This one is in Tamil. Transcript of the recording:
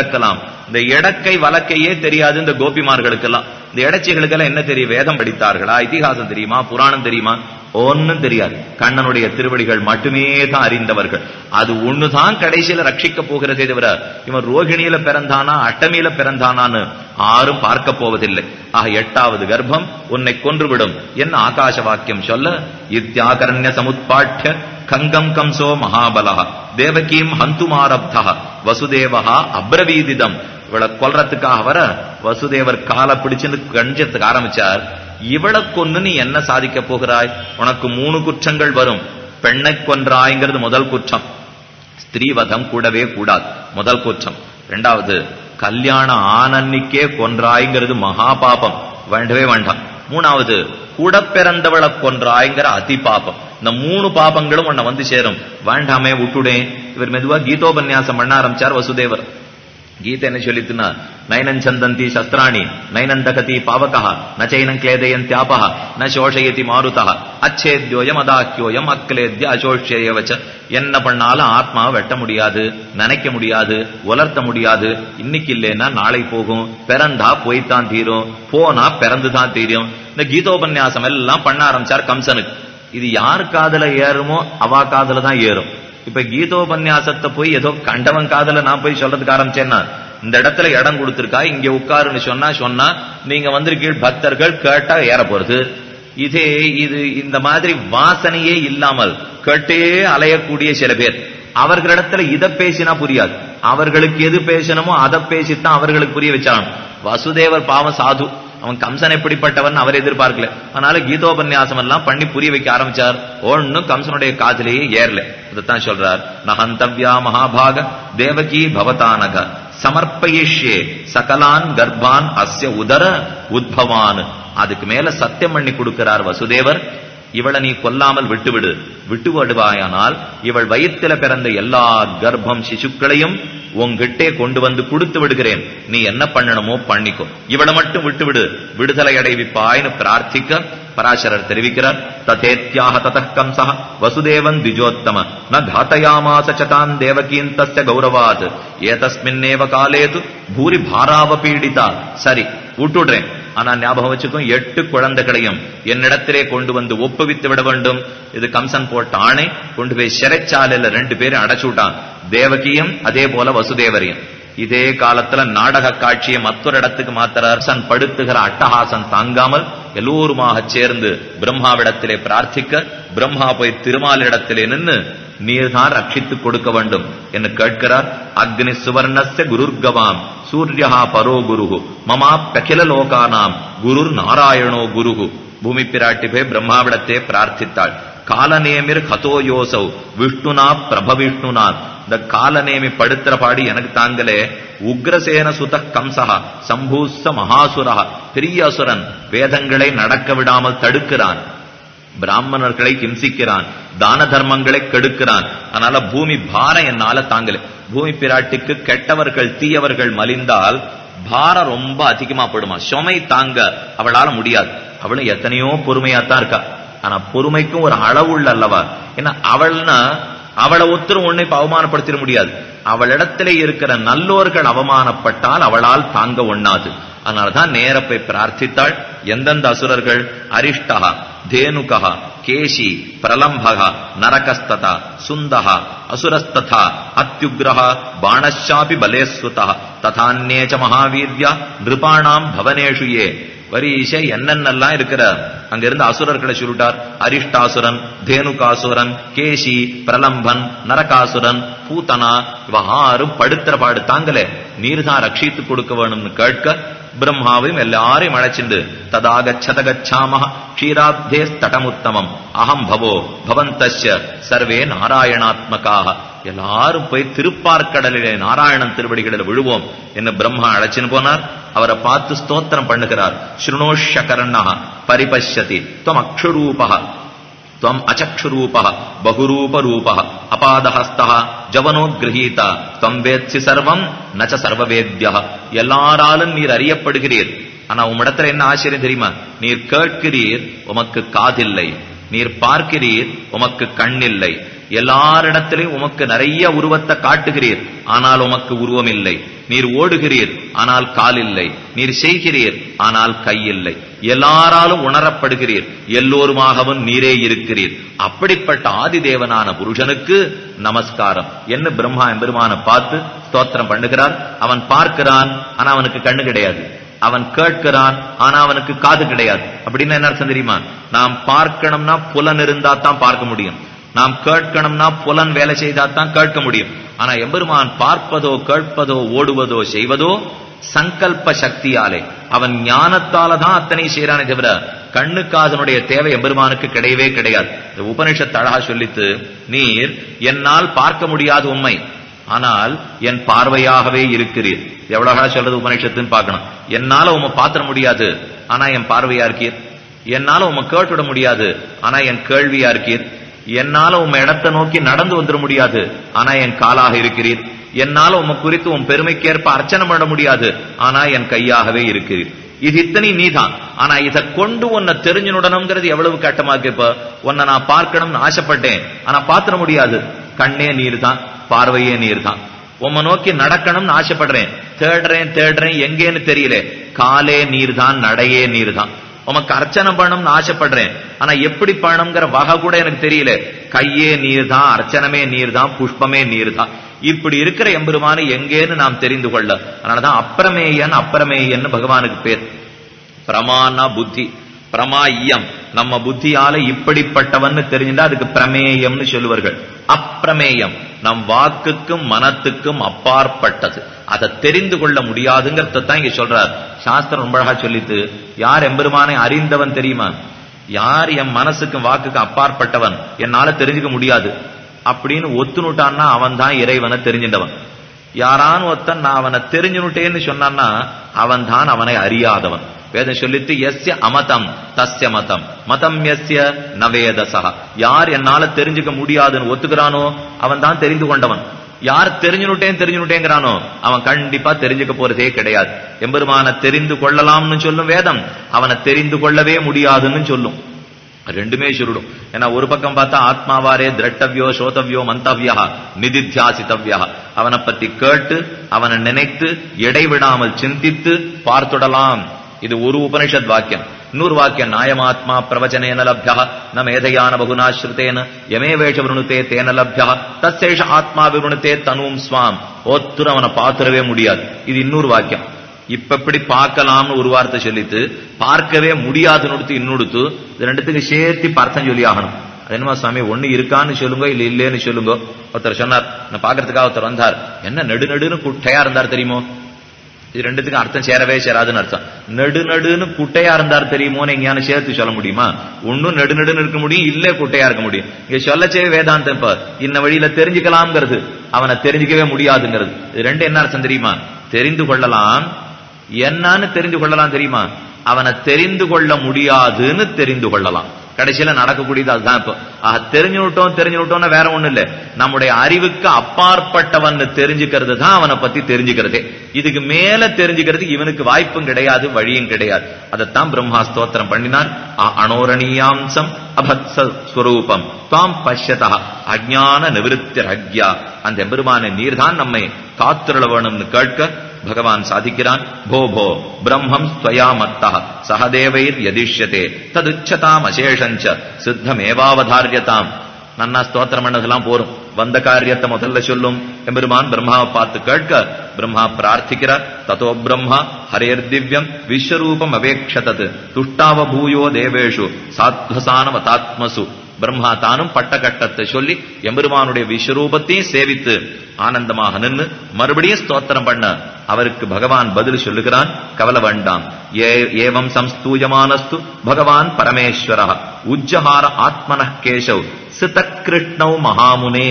நடத்தலாம். இந்த எடக்கை வழக்கையே தெரியாது இந்த கோபிமார்களுக்கெல்லாம். இந்த எடச்சிகளுக்கெல்லாம் என்ன தெரியும்? வேதம் படித்தார்களா? இதிகாசம் தெரியுமா? புராணம் தெரியுமா? ஒன்னும் தெரியாது. கண்ணனுடைய திருவடிகள் மட்டுமே தான் அறிந்தவர்கள். அது ஒண்ணுதான் கடைசியில ரட்சிக்க போகிறதே தவிர இவன் ரோகிணியில பிறந்தானா அட்டமியில பிறந்தானான்னு ஆரும் பார்க்க போவதில்லை. ஆக எட்டாவது கர்ப்பம் உன்னை கொன்றுவிடும். என்ன ஆகாச வாக்கியம் சொல்ல? இத்தியாகரண்ய சமுத்பாட்ய கங்கம் கம்சோ மகாபலகா தேவகீம் ஹந்துமாரப்தா வசுதேவஹா அப்ரவீதிதம். இவளை கொல்றதுக்காக வர வசுதேவர் காலை பிடிச்சுன்னு கஞ்சத்துக்கு ஆரம்பிச்சார். இவளை கொன்னு நீ என்ன சாதிக்க போகிறாய்? உனக்கு மூணு குற்றங்கள் வரும். பெண்ணை கொன்றாய்ங்கிறது முதல் குற்றம். ஸ்திரீவதம் கூடவே கூடாது. முதல் குற்றம். ரெண்டாவது கல்யாணம் ஆனன்னிக்கே கொன்றாய்ங்கிறது மகா பாபம். வேண்டவே வேண்டாம். மூணாவது கூட பிறந்தவளை கொன்றாய்ங்கிற அதி பாபம். இந்த மூணு பாபங்களும் உன்னை வந்து சேரும். வேண்டாமே விட்டுடேன் இவர் மெதுவா கீதோபன்யாசம் பண்ண ஆரம்பிச்சார் வசுதேவர். கீதை என்ன சொல்லித்துனா நைனன் சந்தந்தி சஸ்திராணி நைனன் தகதி பாவகா நச்சைனம் கிளேதையன் கிளேதயந்தியாபா ந சோஷயதி மாருதா அச்சேத்யோயம் அதாக்கியோயம் அக்லேத்ய அசோஷயவச்ச என்ன பண்ணாலும் ஆத்மாவை வெட்ட முடியாது நினைக்க முடியாது உலர்த்த முடியாது. இன்னைக்கு இல்லைன்னா நாளை போகும். பிறந்தா போய்த்தான் தீரும். போனா பிறந்து தான் தீரும். இந்த கீதோபன்யாசம் எல்லாம் பண்ண ஆரம்பிச்சார் கம்சனுக்கு. இது யார் காதல ஏறுமோ அவா காதல தான் ஏறும். இப்ப கீதோபன்யாசத்தை போய் ஏதோ கண்டவன் காதல நான் போய் சொல்றதுக்கு ஆரம்பிச்சேன்னா இந்த இடத்துல இடம் கொடுத்துருக்கா இங்க உட்காருன்னு சொன்னா சொன்னா நீங்க வந்திருக்கீள் பக்தர்கள் கேட்டா ஏற போறது. இதே இது இந்த மாதிரி வாசனையே இல்லாமல் கேட்டே அலையக்கூடிய சில பேர். அவர்களிடத்துல இதை பேசினா புரியாது. அவர்களுக்கு எது பேசணுமோ அதை பேசித்தான் அவர்களுக்கு புரிய வச்சான் வசுதேவர் பாவம் சாது. அவன் கம்சன் எப்படிப்பட்டவன் அவர் எதிர்பார்க்கல. அதனால கீதோபன்யாசம் எல்லாம் பண்ணி புரிய வைக்க ஆரம்பிச்சார். ஒன்னும் கம்சனுடைய காதலையே ஏறல. இதைத்தான் சொல்றார். நகந்தவ்யா மகாபாக தேவகி பவதானக. சமர்ப்பயிஷ்யே. சகலான் கர்ப்பான் அஸ்ய உதர உத்பவான். அதுக்கு மேல சத்தியம் பண்ணி கொடுக்கிறார் வசுதேவர். இவளை நீ கொல்லாமல் விட்டுவிடு. விட்டு விடுவாயானால் இவள் வயிற்றில பிறந்த எல்லா கர்ப்பம் சிசுக்களையும் உங்ககிட்டே கொண்டு வந்து கொடுத்து விடுகிறேன். நீ என்ன பண்ணணுமோ பண்ணிக்கோ. இவளை மட்டும் விட்டு விடு விடுதலை அடைவிப்பாய்னு பிரார்த்திக்க பராசரர் தெரிவிக்கிறார். ததேத்யாக தத கம்சா வசுதேவன் திஜோத்தம. ந காத்தயாமாச சதான் தேவகீன் தஸ்ய கௌரவாத். ஏதஸ்மின்னேவ காலேது பூரி பாராவ பீடிதா. சரி விட்டுடுறேன். ஆனா ஞாபகம் வச்சுக்கும் எட்டு குழந்தைகளையும் என்னிடத்திலே கொண்டு வந்து ஒப்புவித்து விட வேண்டும். இது கம்சன் போட்ட ஆணை கொண்டு போய் சிறைச்சாலையில ரெண்டு பேரும் அடைச்சு விட்டான். தேவகியும் அதே போல வசுதேவரையும். இதே காலத்துல நாடக காட்சியை மற்றொரு இடத்துக்கு மாத்திர அரசன் படுத்துகிற அட்டகாசம் தாங்காமல் எல்லோருமாக சேர்ந்து பிரம்மாவிடத்திலே பிரார்த்திக்க பிரம்மா போய் திருமாலிடத்திலே நின்று நீர்தான் ரட்சித்துக் கொடுக்க வேண்டும் என்று கேட்கிறார். அக்னி சுவர்ணஸ்ய குருர்கவாம் சூர்யா பரோ குரு மமா பகில லோகானாம் குருர் நாராயணோ குரு பூமி பிராட்டி போய் பிரம்மாவிடத்தே பிரார்த்தித்தாள். காலநேமிர் ஹதோ யோசௌ. விஷ்ணுனா பிரபவிஷ்ணுனா இந்த காலநேமி படுத்துற பாடி எனக்கு தாங்களே உக்ரசேன சுத கம்சஹா சம்பூச மகாசுரா பெரிய அசுரன் வேதங்களை நடக்க விடாமல் தடுக்கிறான். பிராமணர்களை ஹிம்சிக்கிறான் தான தர்மங்களை கெடுக்கிறான். அதனால பூமி பாரம் என்னால தாங்கல. பூமி பிராட்டிக்கு கெட்டவர்கள் தீயவர்கள் மலிந்தால் பாரம் ரொம்ப அதிகமா படுமா. சுமை தாங்க அவளால முடியாது. அவளும் எத்தனையோ பொறுமையாத்தான் இருக்கா. ஆனா பொறுமைக்கும் ஒரு அளவுள்ள அல்லவா? ஏன்னா அவள்னா அவளை ஒத்துரும் உன்னை அவமானப்படுத்திட முடியாது. அவளிடத்திலே இருக்கிற நல்லோர்கள் அவமானப்பட்டால் அவளால் தாங்க ஒண்ணாது. அதனாலதான் நேரப்பை பிரார்த்தித்தாள். எந்தெந்த அசுரர்கள்? அரிஷ்டா தேனுகா கேசி பிரலம்பகா நரகஸ்ததா சுந்தகா அசுரஸ்ததா அத்யுக்ரஹா பாணஷாபி பலேஸ்வதா ததான்யேச்ச மகாவீர்யா நிருபாணாம் பவனேஷு ஏ. வரிசை என்னென்னலாம் இருக்கிற? அங்கிருந்து அசுரர்களை சுருட்டார். அரிஷ்டாசுரன் தேனுகாசுரன் கேசி பிரலம்பன் நரகாசுரன் பூத்தனா இவ ஆறும் படுத்துற பாடு தாங்களே. நீர் தான் ரட்சித்து கொடுக்க வேணும்னு கேட்க பிரம்மாவையும் எல்லாரையும் அழைச்சிண்டு ததாகச்சத கச்சாம க்ஷீராப்தே தடமுத்தமம் அகம் பவோ பவந்தஸ்ய சர்வே நாராயணாத்மகாக எல்லாரும் போய் திருப்பார்க்கடலிலே நாராயணன் திருவடிகளில் விழுவோம் என்ன பிரம்மா அழைச்சின்னு போனார். அவரை பார்த்து ஸ்தோத்திரம் பண்ணுகிறார். ஸ்ருணோஷகர்ணா பரிபஷ்யதி துவம் அக்ஷுரூபா துவம் அச்சக்ஷுரூபா பகுரூபரூபா அபாதஹஸ்தா ஜவனோகிரகீதா துவம் வேத்சி சர்வம் நச்ச சர்வவேத்யா எல்லாராலும் நீர் அறியப்படுகிறீர் ஆனா உம்மிடத்துல என்ன ஆச்சரியம் தெரியுமா நீர் கேட்கிறீர் உமக்கு காதில்லை நீர் பார்க்கிறீர் உமக்கு கண்ணில்லை எல்லாரிடத்திலையும் உமக்கு நிறைய உருவத்தை காட்டுகிறீர். ஆனால் உமக்கு உருவம் இல்லை நீர் ஓடுகிறீர். ஆனால் கால் இல்லை நீர் செய்கிறீர். ஆனால் கை இல்லை எல்லாராலும் உணரப்படுகிறீர். எல்லோருமாகவும் நீரே இருக்கிறீர். அப்படிப்பட்ட ஆதிதேவனான புருஷனுக்கு நமஸ்காரம். என்ன பிரம்மா பெருமான பார்த்து ஸ்தோத்திரம் பண்ணுகிறார்? அவன் பார்க்கிறான் ஆனா அவனுக்கு கண்ணு கிடையாது. அவன் கேட்கிறான் ஆனா அவனுக்கு காது கிடையாது. அப்படின்னு என்ன அர்த்தம் தெரியுமா? நாம் பார்க்கணும்னா புலன் இருந்தா தான் பார்க்க முடியும். நாம் கேட்கணும்னா புலன் வேலை செய்தாதான் கேட்க முடியும். ஆனா எம்பெருமான் பார்ப்பதோ கேட்பதோ ஓடுவதோ செய்வதோ சங்கல்ப சக்தியாலே. அவன் ஞானத்தால தான் அத்தனை செய்யறானே தவிர கண்ணுக்காதனுடைய தேவை எம்பெருமானுக்கு கிடையவே கிடையாது. இந்த உபனிஷத் அழகா சொல்லித்து நீர் என்னால் பார்க்க முடியாத உண்மை ஆனால் என் பார்வையாகவே இருக்கிறீர். எவ்வளவு அழகா சொல்றது உபனிஷத்துன்னு பார்க்கணும். என்னால உம்மை பாத்திர முடியாது. ஆனா என் பார்வையா இருக்கீர். என்னால உம்மை கேட்டுவிட முடியாது. ஆனா என் கேள்வியா இருக்கீர். என்னால உம் இடத்தை நோக்கி நடந்து வந்துட முடியாது. ஆனா என் காலாக இருக்கிறீர். என்னால உம குறித்து உன் பெருமைக்கேற்ப அர்ச்சனை பண்ண முடியாது. ஆனா என் கையாகவே இருக்கிறீர். இது இத்தனை நீதான். ஆனா இதை கொண்டு உன்னை தெரிஞ்சுடணுங்கிறது எவ்வளவு கட்டமா இருக்கு இப்ப? உன்னை நான் பார்க்கணும்னு ஆசைப்பட்டேன். ஆனா பாத்திர முடியாது. கண்ணே நீர் தான் பார்வையே நீர் தான் உம்மை நோக்கி நடக்கணும்னு ஆசைப்படுறேன். தேடுறேன் தேடுறேன். எங்கேன்னு தெரியல. காலே நீர் தான் நடையே நீர் தான் உமக்கு அர்ச்சனை பண்ணணும்னு ஆசைப்படுறேன். ஆனா எப்படி பண்ணணுங்கிற வகை கூட எனக்கு தெரியல. கையே நீர் தான் அர்ச்சனமே நீர் தான் புஷ்பமே நீர் தான் இப்படி இருக்கிற எம்பெருமானு எங்கேன்னு நாம் தெரிந்து கொள்ள. அதனாலதான் அப்பிரமேயன் அப்பிரமேயன்னு பகவானுக்கு பேர். பிரமானா புத்தி பிரமா இயம் நம்ம புத்தியால இப்படிப்பட்டவன்னு தெரிஞ்சுட்டா அதுக்கு பிரமேயம்னு சொல்லுவார்கள். அப்பிரமேயம். நம் வாக்குக்கும் மனத்துக்கும் அப்பாற்பட்டது. அதை தெரிந்து கொள்ள முடியாதுங்கிறத தான் இங்க சொல்றார். சாஸ்திரம் ரொம்ப அழகா சொல்லித்து யார் எம்பெருமானை அறிந்தவன் தெரியுமா? யார் என் மனசுக்கும் வாக்குக்கும் அப்பாற்பட்டவன்? என்னால தெரிஞ்சுக்க முடியாது. அப்படின்னு ஒத்துனுட்டான்னா அவன் தான் இறைவனை தெரிஞ்சின்றவன். யாரான ஒருத்தன் நான் அவனை தெரிஞ்சுனுட்டேன்னு சொன்னான்னா அவன் தான் அவனை அறியாதவன். வேதம் சொல்லித்து எஸ்ய அமதம் தஸ்ய மதம் மதம் எஸ்ய நவேதசா யார் என்னால தெரிஞ்சுக்க முடியாதுன்னு ஒத்துக்கிறானோ அவன் தான் தெரிந்து கொண்டவன் யார் தெரிஞ்சுனுட்டேன் தெரிஞ்சுனுட்டேங்கிறானோ அவன் கண்டிப்பா தெரிஞ்சுக்க போறதே கிடையாது எம்பெருமான தெரிந்து கொள்ளலாம்னு சொல்லும் வேதம் அவனை தெரிந்து கொள்ளவே முடியாதுன்னு சொல்லும் ரெண்டுமே சுருடும் ஏன்னா ஒரு பக்கம் பார்த்தா ஆத்மாவாரே திரட்டவியோ சோதவியோ மந்தவியா நிதித்தியாசித்தவியா அவனை பத்தி கேட்டு அவனை நினைத்து இடைவிடாமல் சிந்தித்து பார்த்துடலாம் இது ஒரு உபனிஷத் வாக்கியம். இன்னொரு வாக்கியம் நாயமாத்மா பிரவச்சனேன லப்யா ந மேதையான பகுனா ஸ்ருதேன யமே வேஷ விருணுத்தே தேன லப்யா தத்சேஷ ஆத்மா விருணுத்தே தனுவும் ஸ்வாம். ஒத்துரு அவனை பார்த்துடவே முடியாது. இது இன்னொரு வாக்கியம். இப்ப எப்படி பார்க்கலாம்னு ஒரு வார்த்தை சொல்லித்து பார்க்கவே முடியாதுன்னு கொடுத்து இன்னொடுத்து இது ரெண்டுத்துக்கு சேர்த்து அர்த்தம் சொல்லி ஆகணும். என்னமா சுவாமி ஒண்ணு இருக்கான்னு சொல்லுங்க இல்ல இல்லேன்னு சொல்லுங்க. ஒருத்தர் சொன்னார் நான் பாக்குறதுக்காக ஒருத்தர் வந்தார். என்ன நெடு நடுன்னு குட்டையா இருந்தார் தெரியுமோ? இது ரெண்டுத்துக்கும் அர்த்தம் சேரவே சேராதுன்னு அர்த்தம். நெடு நடுன்னு குட்டையா இருந்தார் தெரியுமோன்னு எங்கேயான சேர்த்து சொல்ல முடியுமா? ஒன்னும் நெடு நடுன்னு இருக்க முடியும் இல்ல குட்டையா இருக்க முடியும். இங்க சொல்லச்சே வேதாந்தம் இப்ப. இன்ன வழியில தெரிஞ்சுக்கலாம்ங்கிறது. அவனை தெரிஞ்சுக்கவே முடியாதுங்கிறது. இது ரெண்டு என்ன அர்த்தம் தெரியுமா? தெரிந்து கொள்ளலாம். என்னன்னு தெரிந்து கொள்ளலாம் தெரியுமா? அவனை தெரிந்து கொள்ள முடியாதுன்னு தெரிந்து கொள்ளலாம். கடைசியில நடக்கக்கூடியது அதுதான் இப்போ. ஆஹ் தெரிஞ்சுட்டோம் தெரிஞ்சுட்டோம்னா வேற ஒண்ணு இல்ல. நம்முடைய அறிவுக்கு அப்பாற்பட்டவன் தெரிஞ்சுக்கிறது தான் அவனை பத்தி தெரிஞ்சுக்கிறது. இதுக்கு மேல தெரிஞ்சுக்கிறதுக்கு இவனுக்கு வாய்ப்பும் கிடையாது வழியும் கிடையாது. அதைத்தான் பிரம்மா ஸ்தோத்திரம் பண்ணினார் அனோரணீயாம்சம் அபத்ச ஸ்வரூபம். தாம் பஷ்யதா அஜான நிவிருத்தி அக்யா அந்த எம்பெருமான நீர்தான் நம்மை காத்துருள வேணும்னு கேட்க பகவான் சாதிக்கிறான் போ போ பிரம்மம் ஸ்வயா மத்தா சகதேவைர் யதிஷ்யதே ததுச்சதாம் அசேஷஞ்ச சித்தமேவாவதாரியதாம் நன்னா ஸ்தோத்திரம் பண்ணதெல்லாம் போரும் வந்த காரியத்தை முதல்ல சொல்லும் எம்பெருமான் பிரம்மாவை பார்த்து கேட்க பிரம்மா பிரார்த்திக்கிறார் ததோ பிரம்மா ஹரேர் திவ்யம் விஸ்வரூபம் அபேட்சதது துஷ்டாவ பூயோ தேவேஷு சாத்வசானவதாத்மசு பிரம்மா தானும் பட்ட கட்டத்தை சொல்லி எம்பெருமானுடைய விஸ்வரூபத்தையும் சேவித்து ஆனந்தமாக நின்று மறுபடியும் ஸ்தோத்திரம் பண்ண அவருக்கு பகவான் பதில் சொல்லுகிறான் கவலை வேண்டாம் ஏவம் சம்ஸ்தூயமானஸ்து பகவான் பரமேஸ்வர உஜ்ஜஹார ஆத்மன கேசவ் சித கிருஷ்ணவ் மகாமுனே